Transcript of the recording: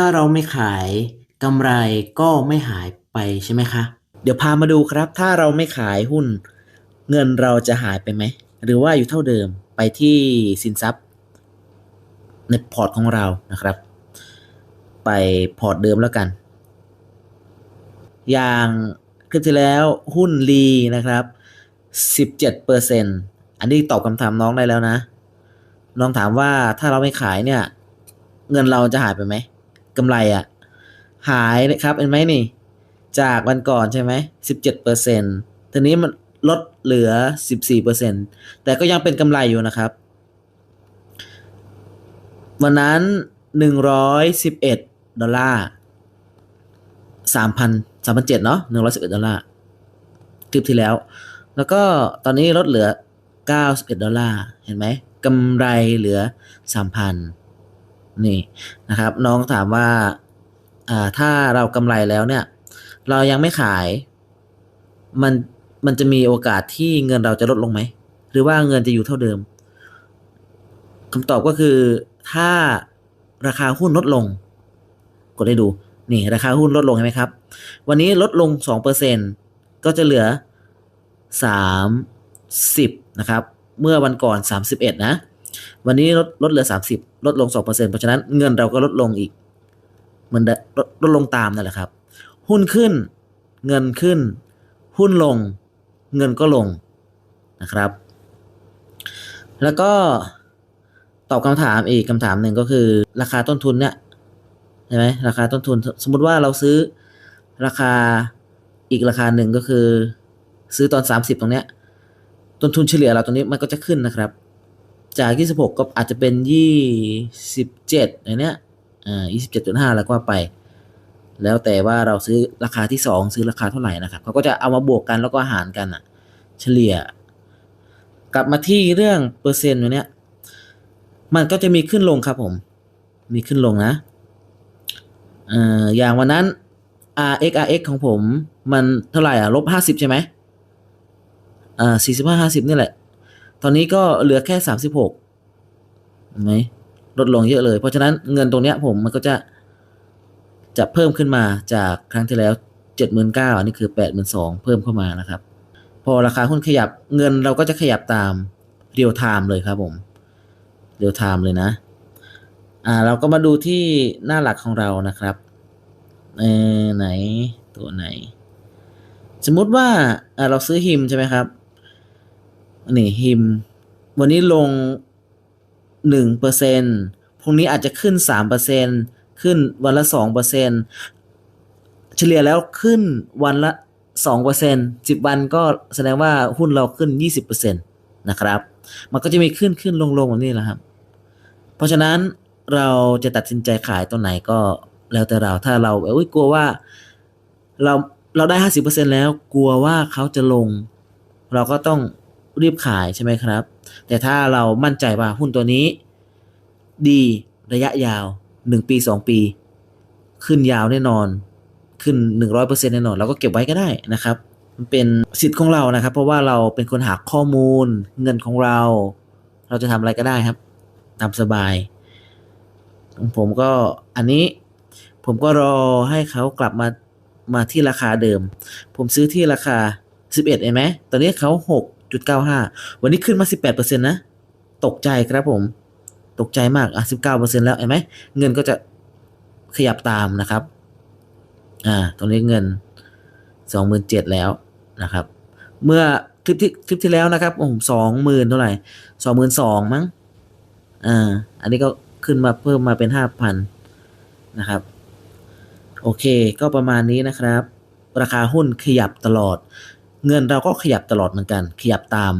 ถ้าเราไม่ขายกำไรก็ไม่หายไปใช่ไหมคะ เดี๋ยวพามาดูครับ ถ้าเราไม่ขายหุ้น เงินเราจะหายไปไหม หรือว่าอยู่เท่าเดิมไปที่สินทรัพย์ ในพอร์ตของเรานะครับ ไปพอร์ตเดิมแล้วกัน อย่างคลิปที่แล้วหุ้นลีนะครับ 17เปอร์เซ็นอันนี้ตอบคำถามน้องได้แล้วนะ น้องถามว่าถ้าเราไม่ขายเนี่ย เงินเราจะหายไปไหม กำไรอะ่ะ หายนะครับเห็นไหมนี่ จากวันก่อนใช่ไหม17เปอร์เซ็นทีนี้มันลดเหลือ14เปอร์เซ็นแต่ก็ยังเป็นกำไรอยู่นะครับ วันนั้น111ดอลลาร์3,000 3,700เนาะ111ดอลลาร์คลิปที่แล้ว แล้วก็ตอนนี้ลดเหลือ91ดอลลาร์เห็นไหมกำไรเหลือ3,000นี่ นี่นะครับ น้องถามว่าอ่าถ้าเรากำไรแล้วเนี่ย เรายังไม่ขาย มันมันจะมีโอกาสที่เงินเราจะลดลงไหม หรือว่าเงินจะอยู่เท่าเดิมคำตอบก็คือถ้าราคาหุ้นลดลง กดให้ดูนี่ราคาหุ้นลดลงเห็นไหมครับ วันนี้ลดลง 2%ก็จะเหลือ 30 นะครับ เมื่อวันก่อน 31 นะ วันนี้ลดลดเหลือ 30 ลดลง 2%เพราะฉะนั้นเงินเราก็ลดลงอีกมันลดลดลงตามนั่นแหละครับ หุ้นขึ้นเงินขึ้น หุ้นลง เงินก็ลงนะครับ แล้วก็ตอบคำถามอีกคำถามหนึ่งก็คือ ราคาต้นทุนเนี่ยใช่ไหมราคาต้นทุนสมมติว่าเราซื้อราคาอีกราคาหนึ่งก็คือ ซื้อตอน 30 ตรงเนี้ยต้นทุนเฉลี่ยเราตรงนี้มันก็จะขึ้นนะครับ จาก 26 ก็อาจจะเป็น 27อย่างเนี้ยอ่า27.5 แล้วก็ไป แล้วแต่ว่าเราซื้อราคาที่ 2 ซื้อราคาเท่าไหร่นะครับเขาก็จะเอามาบวกกันแล้วก็หารกันอะ เฉลี่ย กลับมาที่เรื่องเปอร์เซ็นต์ตัวเนี้ยมันก็จะมีขึ้นลงครับผม มีขึ้นลงนะเอ่ออย่างวันนั้น RX RX ของผม มันเท่าไหร่อะลบห้าสิบใช่ไหมอ่าสี่สิบห้าห้าสิบนี่แหละ ตอนนี้ก็เหลือแค่สามสิบหกเห็นไหมลดลงเยอะเลย เพราะฉะนั้นเงินตรงเนี้ยผมมันก็จะจะเพิ่มขึ้นมาจากครั้งที่แล้วเจ็ดหมื่นเก้าอันนี้คือแปดหมื่นสองเพิ่มเข้ามานะครับ พอราคาหุ้นขยับเงินเราก็จะขยับตามเรียลไทม์เลยครับผมเรียลไทม์เลยนะอ่าเราก็มาดูที่หน้าหลักของเรานะครับเออไหนตัวไหน สมมุติว่าอ่าเราซื้อฮิมใช่ไหมครับ นี่ฮิม วันนี้ลงหนึ่งเปอร์เซ็นพรุ่งนี้อาจจะขึ้นสามเปอร์เซ็นขึ้นวันละสองเปอร์เซ็นเฉลี่ยแล้วขึ้นวันละสองเปอร์เซ็นสิบวันก็แสดงว่าหุ้นเราขึ้นยี่สิบเปอร์เซ็นตนะครับ มันก็จะมีขึ้นขึ้นลงลงแบบนี้แหละครับ เพราะฉะนั้นเราจะตัดสินใจขายตัวไหนก็แล้วแต่เราถ้าเราเอ้ยกลัวว่าเราเราได้ห้าสิบเปอร์เซ็นแล้ว กลัวว่าเขาจะลง เราก็ต้อง รีบขายใช่ไหมครับ แต่ถ้าเรามั่นใจว่าหุ้นตัวนี้ ดีระยะยาวหนึ่งปีสองปี ขึ้นยาวแน่นอน ขึ้นหนึ่งร้อยเปอร์เซ็นแน่นอนเราก็เก็บไว้ก็ได้นะครับ มันเป็นสิทธิ์ของเรานะครับ เพราะว่าเราเป็นคนหาข้อมูล เงินของเรา เราจะทำอะไรก็ได้ครับตามสบายผมก็อันนี้ผมก็รอให้เขากลับมามาที่ราคาเดิม ผมซื้อที่ราคา 11เห็นไหมตอนนี้เขา 6.95 วันนี้ขึ้นมา 18%นะ ตกใจครับผม ตกใจมาก อะ 19%แล้วเห็นไหม เงินก็จะขยับตามนะครับ อ่า ตรงนี้เงิน 27,000แล้วนะครับ เมื่อคลิปที่คลิปที่แล้วนะครับผมสองหมื่นเท่าไหร่สองหมื่นสองมั้ง อ่า อันนี้ก็ขึ้นมาเพิ่มมาเป็นห้าพันนะครับ โอเค ก็ประมาณนี้นะครับ ราคาหุ้นขยับตลอด เงินเราก็ขยับตลอดเหมือนกัน ขยับตาม